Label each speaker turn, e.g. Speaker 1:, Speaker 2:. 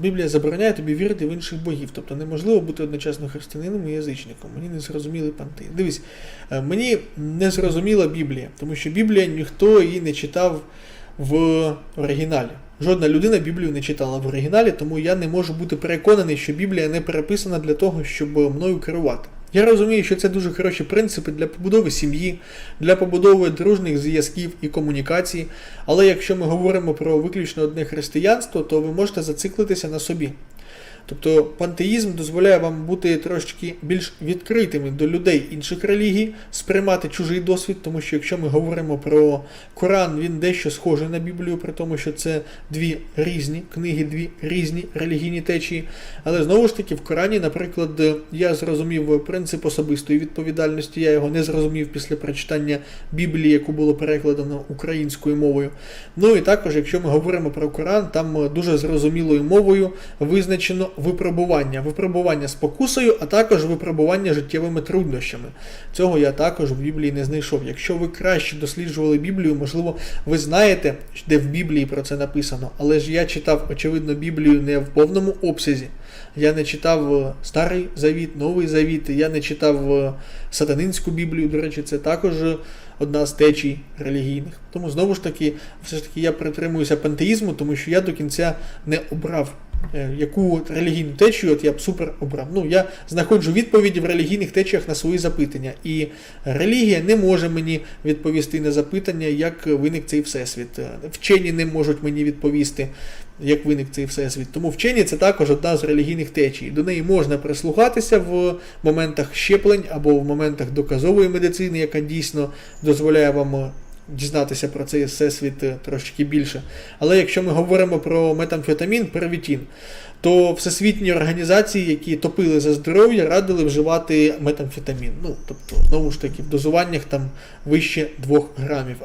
Speaker 1: Біблія забороняє тобі вірити в інших богів. Тобто неможливо бути одночасно християнином і язичником. Мені не зрозуміли панти. Дивись, е, мені не зрозуміла Біблія, тому що Біблія ніхто її не читав в оригіналі. Жодна людина Біблію не читала в оригіналі, тому я не можу бути переконаний, що Біблія не переписана для того, щоб мною керувати. Я розумію, що це дуже хороші принципи для побудови сім'ї, для побудови дружніх зв'язків і комунікацій. Але якщо ми говоримо про виключно одне християнство, то ви можете зациклитися на собі. Тобто пантеїзм дозволяє вам бути трошки більш відкритими до людей інших релігій, сприймати чужий досвід, тому що якщо ми говоримо про Коран, він дещо схожий на Біблію, при тому, що це дві різні книги, дві різні релігійні течії. Але знову ж таки, в Корані, наприклад, я зрозумів принцип особистої відповідальності, я його не зрозумів після прочитання Біблії, яку було перекладено українською мовою. Ну і також, якщо ми говоримо про Коран, там дуже зрозумілою мовою визначено випробування. Випробування спокусою, а також випробування життєвими труднощами. Цього я також в Біблії не знайшов. Якщо ви краще досліджували Біблію, можливо, ви знаєте, де в Біблії про це написано, але ж я читав, очевидно, Біблію не в повному обсязі. Я не читав е, Старий Завіт, Новий Завіт, я не читав е, сатанинську Біблію, до речі, це також одна з течій релігійних. Тому знову ж таки, все ж таки я притримуюся пантеїзму, тому що я до кінця не обрав. Е, Яку релігійну течію от я б супер обрав. Ну, я знаходжу відповіді в релігійних течіях на свої запитання. І релігія не може мені відповісти на запитання, як виник цей всесвіт. Вчені не можуть мені відповісти, як виник цей всесвіт. Тому вчені це також одна з релігійних течій. До неї можна прислухатися в моментах щеплень або в моментах доказової медицини, яка дійсно дозволяє вам дізнатися про цей всесвіт е, трошки більше. Але якщо ми говоримо про метамфетамін, первітін, то всесвітні організації, які топили за здоров'я, радили вживати метамфетамін. Ну, тобто, знову ж таки, в дозуваннях там вище 2 грамів.